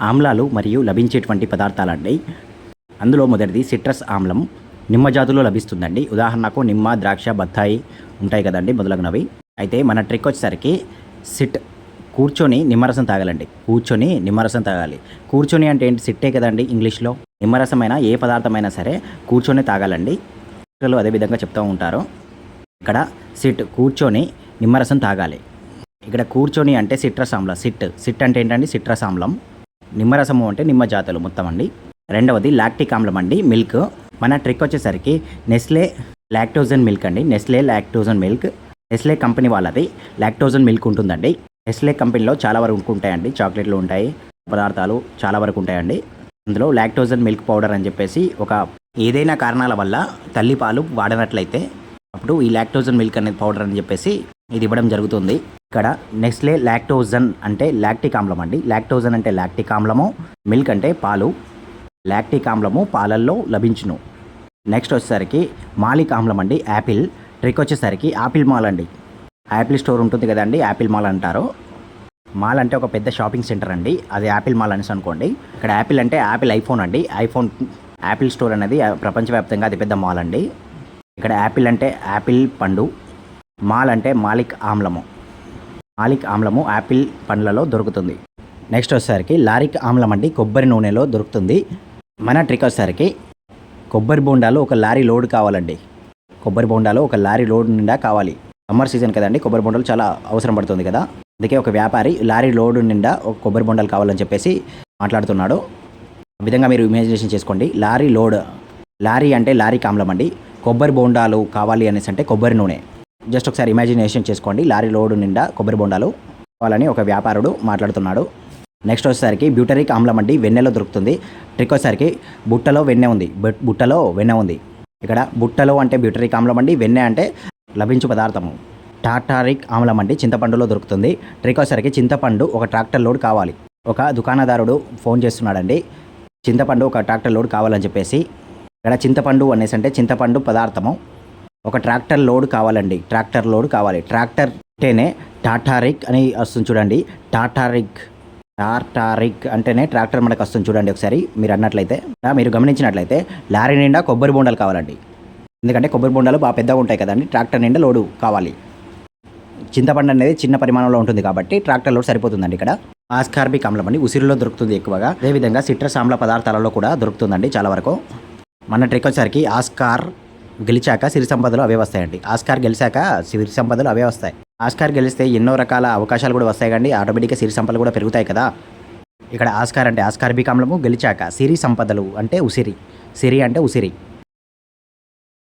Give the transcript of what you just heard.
ఆమ్లాలు మరియు లభించేటువంటి పదార్థాలండి. అందులో మొదటిది సిట్రస్ ఆమ్లం. నిమ్మ జాతులో లభిస్తుందండి. ఉదాహరణకు నిమ్మ ద్రాక్ష బత్తాయి ఉంటాయి కదండి మొదలగునవి. అయితే మన ట్రిక్ వచ్చేసరికి సిట్ కూర్చొని నిమ్మరసం తాగాలండి. కూర్చొని నిమ్మరసం తాగాలి. కూర్చొని అంటే ఏంటి? సిట్టే కదండి ఇంగ్లీష్లో. నిమ్మరసమైనా ఏ పదార్థమైనా సరే కూర్చొని తాగాలండి. డాక్టర్లు అదే విధంగా చెప్తూ ఉంటారు. ఇక్కడ సిట్ కూర్చొని నిమ్మరసం తాగాలి. ఇక్కడ కూర్చొని అంటే సిట్రస్ ఆమ్లం. సిట్ సిట్ అంటే ఏంటండి? సిట్రస్ ఆమ్లం. నిమ్మరసము అంటే నిమ్మ జాతులు మొత్తం అండి. రెండవది లాక్టిక్ ఆమ్లం అండి మిల్క్. మన ట్రిక్ వచ్చేసరికి నెస్లే లాక్టోజన్ మిల్క్ అండి. Nestle Lactogen milk. Nestle company వాళ్ళది. లాక్టోజన్ మిల్క్ ఉంటుందండి. నెస్లే కంపెనీలో చాలా వరకు ఉంటాయండి. చాక్లెట్లు ఉంటాయి పదార్థాలు చాలా వరకు ఉంటాయండి. అందులో లాక్టోజన్ మిల్క్ పౌడర్ అని చెప్పేసి ఒక ఏదైనా కారణాల వల్ల తల్లిపాలు వాడినట్లయితే అప్పుడు ఈ లాక్టోజన్ మిల్క్ అనేది పౌడర్ అని చెప్పేసి ఇది ఇవ్వడం జరుగుతుంది. ఇక్కడ నెస్లే లాక్టోజన్ అంటే లాక్టిక్ ఆమ్లం అండి. లాక్టోజన్ అంటే లాక్టిక్ ఆమ్లము మిల్క్ అంటే పాలు. లాక్టిక్ ఆమ్లము పాలల్లో లభించును. నెక్స్ట్ వచ్చేసరికి మాలిక్ ఆమ్లం అండి యాపిల్. ట్రిక్ వచ్చేసరికి యాపిల్ మాల్ అండి. యాపిల్ స్టోర్ ఉంటుంది కదండి యాపిల్ మాల్ అంటారు. మాల్ అంటే ఒక పెద్ద షాపింగ్ సెంటర్ అండి. అది యాపిల్ మాల్ అనేసి అనుకోండి. ఇక్కడ యాపిల్ అంటే యాపిల్ ఐఫోన్ అండి. ఐఫోన్ యాపిల్ స్టోర్ అనేది ప్రపంచవ్యాప్తంగా అతిపెద్ద మాల్ అండి. ఇక్కడ యాపిల్ అంటే యాపిల్ పండు. మాల్ అంటే మాలిక్ ఆమ్లము. మాలిక్ ఆమ్లము యాపిల్ పండ్లలో దొరుకుతుంది. నెక్స్ట్ వచ్చేసరికి లారిక్ ఆమ్లం అండి కొబ్బరి నూనెలో దొరుకుతుంది. మన ట్రిక్ వచ్చేసరికి కొబ్బరి బోండాలు ఒక లారీ లోడ్ కావాలండి. కొబ్బరి బోండాలు ఒక లారీ లోడ్ నిండా కావాలి. సమ్మర్ సీజన్ కదండి కొబ్బరి బొండాలు చాలా అవసరం పడుతుంది కదా. అందుకే ఒక వ్యాపారి లారీ లోడ్ నిండా ఒక కొబ్బరి బొండాలు కావాలని చెప్పేసి మాట్లాడుతున్నాడు. ఆ విధంగా మీరు ఇమాజినేషన్ చేసుకోండి. లారీ లోడ్ లారీ అంటే లారీ కామ్లం అండి. కొబ్బరి బోండాలు కావాలి అనేసి అంటే కొబ్బరి నూనె. జస్ట్ ఒకసారి ఇమాజినేషన్ చేసుకోండి. లారీ లోడు నిండా కొబ్బరి బొండాలు కావాలని ఒక వ్యాపారుడు మాట్లాడుతున్నాడు. నెక్స్ట్ వచ్చేసరికి బ్యూటరిక్ ఆమ్లం అండి. వెన్నెలో దొరుకుతుంది. ట్రిక్ వచ్చేసరికి బుట్టలో వెన్నె ఉంది. బుట్టలో వెన్నె ఉంది. ఇక్కడ బుట్టలో అంటే బ్యూటరిక్ ఆమ్లం అండి. వెన్నె అంటే లభించు పదార్థము. టాటారిక్ ఆమ్లం అండి. చింతపండులో దొరుకుతుంది. ట్రిక్ వచ్చేసరికి చింతపండు ఒక ట్రాక్టర్ లోడ్ కావాలి. ఒక దుకాణదారుడు ఫోన్ చేస్తున్నాడండి. చింతపండు ఒక ట్రాక్టర్ లోడ్ కావాలని చెప్పేసి. ఇక్కడ చింతపండు అనేసి అంటే చింతపండు పదార్థము. ఒక ట్రాక్టర్ లోడ్ కావాలండి. ట్రాక్టర్ లోడ్ కావాలి. ట్రాక్టర్ అంటేనే టాటారిక్ అని వస్తుంది చూడండి. టాటారిక్ టాటారిక్ అంటేనే ట్రాక్టర్ మనకు వస్తుంది చూడండి ఒకసారి. మీరు అన్నట్లయితే మీరు గమనించినట్లయితే లారీ నిండా కొబ్బరి బొండాలు కావాలండి. ఎందుకంటే కొబ్బరి బొండాలు బాగా పెద్దగా ఉంటాయి కదండి. ట్రాక్టర్ నిండా లోడు కావాలి. చింతపండు అనేది చిన్న పరిమాణంలో ఉంటుంది కాబట్టి ట్రాక్టర్ లోడ్ సరిపోతుందండి ఇక్కడ. ఆస్కార్బిక్ ఆమ్లం అండి. ఉసిరిలో దొరుకుతుంది ఎక్కువగా. అదేవిధంగా సిట్రస్ ఆమ్ల పదార్థాలలో కూడా దొరుకుతుందండి చాలా వరకు. మన ట్రిక్ వచ్చేసరికి ఆస్కార్ గెలిచాక సిరి సంపదలు అవే వస్తాయండి. ఆస్కార్ గెలిచాక సిరి సంపదలు అవే వస్తాయి. ఆస్కార్ గెలిస్తే ఎన్నో రకాల అవకాశాలు కూడా వస్తాయి కండి. ఆటోమేటిక్గా సిరి సంపదలు కూడా పెరుగుతాయి కదా. ఇక్కడ ఆస్కార్ అంటే ఆస్కార్ బీకాంలము గెలిచాక సిరి సంపదలు అంటే ఉసిరి. సిరి అంటే ఉసిరి.